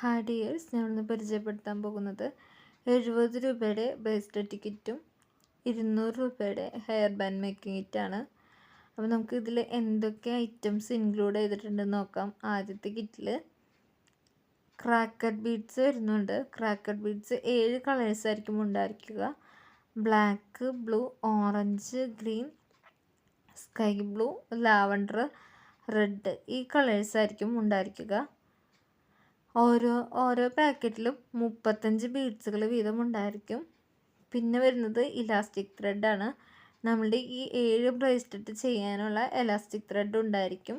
Hi dears ഞാനിന്ന് പരിചയപ്പെടുത്താൻ പോകുന്നത് എഴുപത് രൂപയുടെ ബ്രേസ്ലെറ്റ് ടിക്കറ്റും ഇരുന്നൂറ് രൂപയുടെ ഹെയർ ബാൻഡ് മേക്കിംഗ് കിറ്റാണ്. അപ്പോൾ നമുക്ക് ഇതിൽ എന്തൊക്കെ ഐറ്റംസ് ഇൻക്ലൂഡ് ചെയ്തിട്ടുണ്ടെന്ന് നോക്കാം. ആദ്യത്തെ കിറ്റിൽ ക്രാക്കഡ് ബീഡ്സ് വരുന്നുണ്ട്. ക്രാക്കഡ് ബീഡ്സ് ഏഴ് കളേഴ്സ് ആയിരിക്കും ഉണ്ടായിരിക്കുക. Black blue orange green sky blue lavender red ഈ കളേഴ്സ് ആയിരിക്കും ഉണ്ടായിരിക്കുക. ഓരോ ഓരോ പാക്കറ്റിലും മുപ്പത്തഞ്ച് ബീഡ്സുകൾ വീതമുണ്ടായിരിക്കും. പിന്നെ വരുന്നത് ഇലാസ്റ്റിക് ത്രെഡാണ്. നമ്മളുടെ ഈ ഏഴ് ബ്രേസ്ലെറ്റ് ചെയ്യാനുള്ള എലാസ്റ്റിക് ത്രെഡ് ഉണ്ടായിരിക്കും.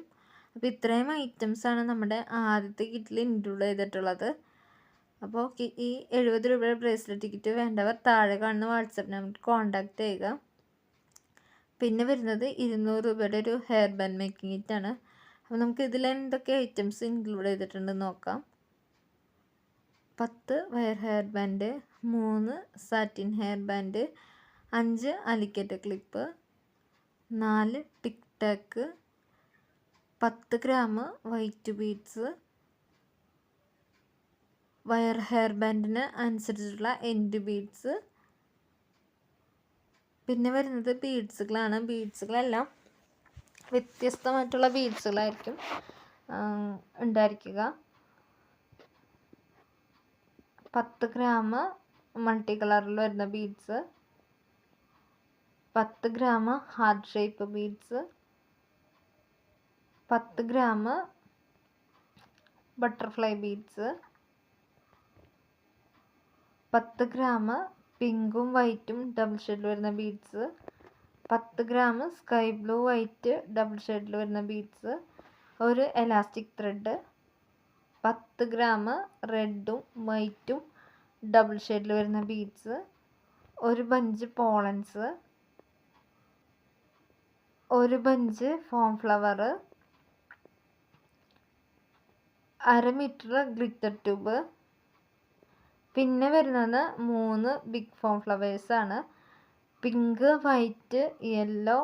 അപ്പോൾ ഇത്രയും ഐറ്റംസാണ് നമ്മുടെ ആദ്യത്തെ കിറ്റിൽ ഇൻക്ലൂഡ് ചെയ്തിട്ടുള്ളത്. അപ്പോൾ ഈ എഴുപത് രൂപയുടെ ബ്രേസ്ലെറ്റ് കിറ്റ് വേണ്ടവർ താഴെ കാണുന്ന വാട്സപ്പ് നമ്പർ കോൺടാക്റ്റ് ചെയ്യുക. പിന്നെ വരുന്നത് ഇരുന്നൂറ് രൂപയുടെ ഒരു ഹെയർ ബാൻഡ് മേക്കിംഗ് കിറ്റാണ്. അപ്പോൾ നമുക്ക് ഇതിൽ എന്തൊക്കെ ഐറ്റംസ് ഇൻക്ലൂഡ് ചെയ്തിട്ടുണ്ടെന്ന് നോക്കാം. പത്ത് വയർ ഹെയർ ബാൻഡ് മൂന്ന് സാറ്റിൻ ഹെയർ ബാൻഡ് അഞ്ച് അലിക്കറ്റ് ക്ലിപ്പ് നാല് ടിക് ടാക്ക് പത്ത് gram white beads. Wire hair ബാൻഡിന് അനുസരിച്ചുള്ള എൻഡ് ബീഡ്സ്. പിന്നെ വരുന്നത് ബീഡ്സുകളാണ്. ബീഡ്സുകളെല്ലാം വ്യത്യസ്തമായിട്ടുള്ള ബീഡ്സുകളായിരിക്കും ഉണ്ടായിരിക്കുക. പത്ത് ഗ്രാം മൾട്ടി കളറിൽ വരുന്ന ബീഡ്സ് പത്ത് ഗ്രാം ഹാർട്ട് ഷേപ്പ് ബീഡ്സ് പത്ത് ഗ്രാം ബട്ടർഫ്ലൈ ബീഡ്സ് പത്ത് ഗ്രാം പിങ്കും വൈറ്റും ഡബിൾ ഷെയ്ഡിൽ വരുന്ന ബീഡ്സ് പത്ത് gram sky blue white double ഷെയ്ഡിൽ വരുന്ന ബീഡ്സ് ഒരു എലാസ്റ്റിക് ത്രെഡ് പത്ത് ഗ്രാം റെഡും വൈറ്റും ഡബിൾ ഷെയ്ഡിൽ വരുന്ന ബീഡ്സ് ഒരു ബഞ്ച് പോളൻസ് ഒരു ബഞ്ച് ഫോം ഫ്ലവർ അര മീറ്റർ ഗ്ലിറ്റർ ട്യൂബ്. പിന്നെ വരുന്നത് മൂന്ന് ബിഗ് ഫോം ഫ്ലവേഴ്സാണ് പിങ്ക് വൈറ്റ് യെല്ലോ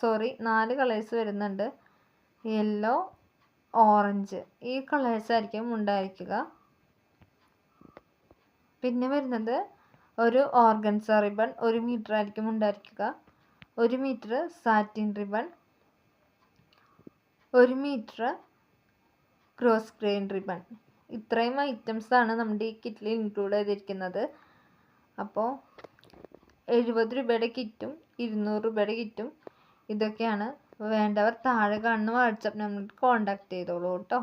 സോറി നാല് കളേഴ്സ് വരുന്നുണ്ട്. Yellow orange. ഈ കളേഴ്സ് ആയിരിക്കും ഉണ്ടായിരിക്കുക. പിന്നെ വരുന്നത് ഒരു ഓർഗൻസ റിബൺ ഒരു മീറ്റർ ആയിരിക്കും ഉണ്ടായിരിക്കുക. ഒരു മീറ്റർ സാറ്റിൻ റിബൺ ഒരു മീറ്റർ ക്രോസ് ഗ്രെയിൻ റിബൺ. ഇത്രയും ഐറ്റംസ് ആണ് നമ്മുടെ ഈ കിറ്റിൽ ഇൻക്ലൂഡ് ചെയ്തിരിക്കുന്നത്. അപ്പോൾ എഴുപത് രൂപയുടെ കിറ്റും ഇരുന്നൂറ് രൂപയുടെ കിറ്റും ഇതൊക്കെയാണ് വേണ്ടവർ താഴെ കാണുന്ന വാട്സപ്പ് നമ്പറിൽ കോൺടാക്ട് ചെയ്തോളൂ കേട്ടോ.